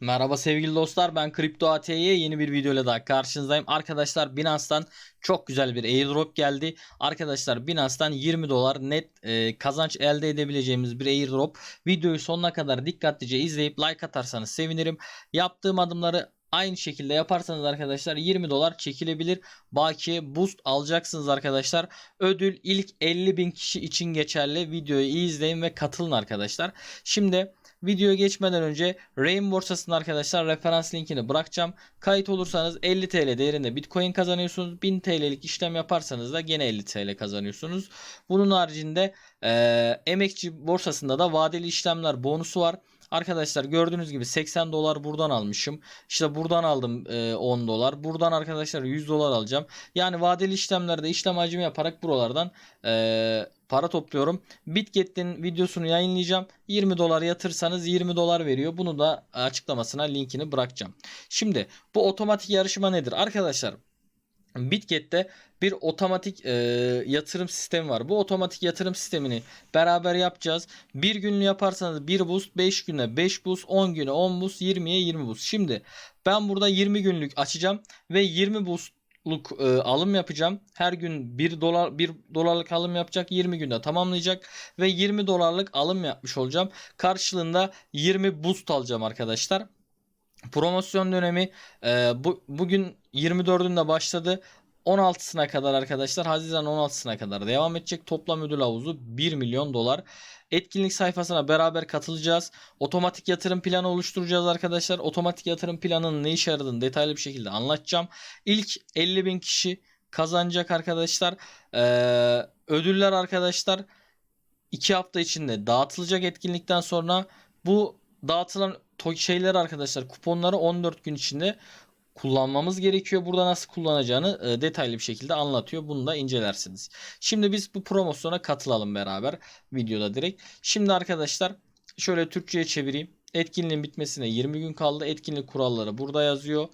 Merhaba sevgili dostlar ben Kripto AT'ye yeni bir video ile daha karşınızdayım. Arkadaşlar Binance'dan çok güzel bir airdrop geldi. Arkadaşlar Binance'dan 20 dolar net e, kazanç elde edebileceğimiz bir airdrop. Videoyu sonuna kadar dikkatlice izleyip like atarsanız sevinirim. Yaptığım adımları Aynı şekilde yaparsanız arkadaşlar 20 dolar çekilebilir. Bakiye boost alacaksınız arkadaşlar. Ödül ilk 50 bin kişi için geçerli. Videoyu izleyin ve katılın arkadaşlar. Şimdi videoya geçmeden önce Rain borsasının arkadaşlar referans linkini bırakacağım. Kayıt olursanız 50 TL değerinde Bitcoin kazanıyorsunuz. 1000 TL'lik işlem yaparsanız da gene 50 TL kazanıyorsunuz. Bunun haricinde e, emekçi borsasında da vadeli işlemler bonusu var. Arkadaşlar gördüğünüz gibi 80 dolar buradan almışım. İşte buradan aldım e, 10 dolar. Buradan arkadaşlar 100 dolar alacağım. Yani vadeli işlemlerde işlem hacmi yaparak buralardan e, para topluyorum. Bitget'in videosunu yayınlayacağım. 20 dolar yatırsanız 20 dolar veriyor. Bunu da açıklamasına linkini bırakacağım. Şimdi bu otomatik yarışma nedir? Arkadaşlar Bitget'te bir otomatik e, yatırım sistemi var. Bu otomatik yatırım sistemini beraber yapacağız. Bir günlü yaparsanız 1 boost, 5 güne 5 boost, 10 güne 10 boost, 20'ye 20 boost. Şimdi ben burada 20 günlük açacağım ve 20 boost e, alım yapacağım. Her gün 1 dolar 1 dolarlık alım yapacak. 20 günde tamamlayacak ve 20 dolarlık alım yapmış olacağım. Karşılığında 20 boost alacağım arkadaşlar. Promosyon dönemi e, bu, bugün 24'ünde başladı. 16'sına kadar arkadaşlar Haziran 16'sına kadar devam edecek. Toplam ödül havuzu 1 milyon dolar. Etkinlik sayfasına beraber katılacağız. Otomatik yatırım planı oluşturacağız arkadaşlar. Otomatik yatırım planının ne işe yaradığını detaylı bir şekilde anlatacağım. İlk 50 bin kişi kazanacak arkadaşlar. Ee, ödüller arkadaşlar 2 hafta içinde dağıtılacak etkinlikten sonra bu dağıtılan şeyler arkadaşlar kuponları 14 gün içinde kullanmamız gerekiyor. Burada nasıl kullanacağını e, detaylı bir şekilde anlatıyor. Bunu da incelersiniz. Şimdi biz bu promosyona katılalım beraber videoda direkt. Şimdi arkadaşlar şöyle Türkçe'ye çevireyim. Etkinliğin bitmesine 20 gün kaldı. Etkinlik kuralları burada yazıyor.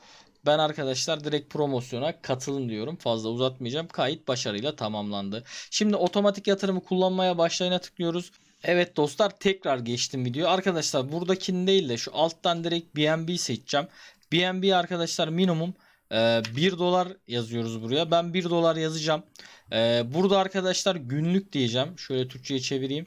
Ben arkadaşlar direkt promosyona katılın diyorum. Fazla uzatmayacağım. Kayıt başarıyla tamamlandı. Şimdi otomatik yatırımı kullanmaya başlayına tıklıyoruz. Evet dostlar tekrar geçtim video. Arkadaşlar buradakini değil de şu alttan direkt BNB seçeceğim. BNB arkadaşlar minimum e, 1 dolar yazıyoruz buraya. Ben 1 dolar yazacağım. E, burada arkadaşlar günlük diyeceğim. Şöyle Türkçe'ye çevireyim.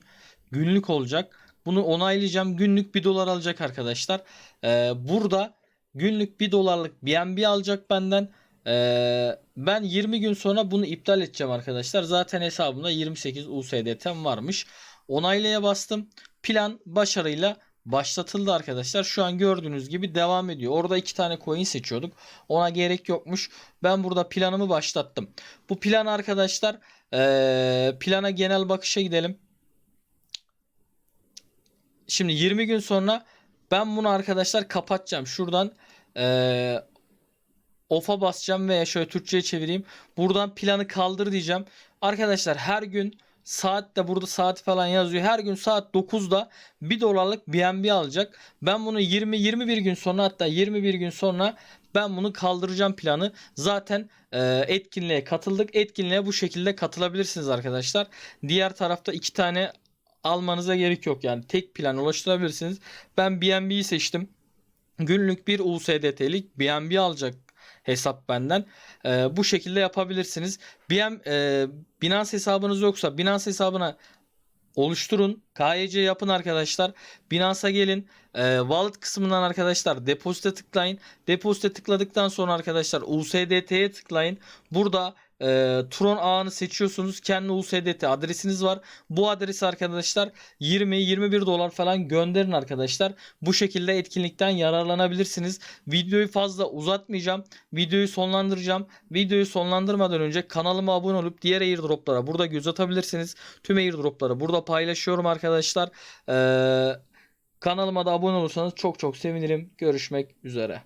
Günlük olacak. Bunu onaylayacağım. Günlük 1 dolar alacak arkadaşlar. E, burada günlük 1 dolarlık BNB alacak benden. E, ben 20 gün sonra bunu iptal edeceğim arkadaşlar. Zaten hesabımda 28 USDT'm varmış. Onaylaya bastım. Plan başarıyla başlatıldı arkadaşlar. Şu an gördüğünüz gibi devam ediyor. Orada iki tane coin seçiyorduk. Ona gerek yokmuş. Ben burada planımı başlattım. Bu plan arkadaşlar ee, plana genel bakışa gidelim. Şimdi 20 gün sonra ben bunu arkadaşlar kapatacağım. Şuradan ee, off'a basacağım veya şöyle Türkçe'ye çevireyim. Buradan planı kaldır diyeceğim. Arkadaşlar her gün saat de burada saat falan yazıyor. Her gün saat 9'da 1 dolarlık BNB alacak. Ben bunu 20-21 gün sonra hatta 21 gün sonra ben bunu kaldıracağım planı. Zaten e, etkinliğe katıldık. Etkinliğe bu şekilde katılabilirsiniz arkadaşlar. Diğer tarafta iki tane almanıza gerek yok. Yani tek plan ulaştırabilirsiniz. Ben BNB'yi seçtim. Günlük bir USDT'lik BNB alacak hesap benden. Ee, bu şekilde yapabilirsiniz. BM, e, Binance hesabınız yoksa Binance hesabına oluşturun. KYC yapın arkadaşlar. Binance'a gelin. E, wallet kısmından arkadaşlar depozite tıklayın. Depozite tıkladıktan sonra arkadaşlar USDT'ye tıklayın. Burada e, Tron ağını seçiyorsunuz. Kendi USDT adresiniz var. Bu adresi arkadaşlar 20-21 dolar falan gönderin arkadaşlar. Bu şekilde etkinlikten yararlanabilirsiniz. Videoyu fazla uzatmayacağım. Videoyu sonlandıracağım. Videoyu sonlandırmadan önce kanalıma abone olup diğer airdroplara burada göz atabilirsiniz. Tüm airdropları burada paylaşıyorum arkadaşlar. Ee, kanalıma da abone olursanız çok çok sevinirim. Görüşmek üzere.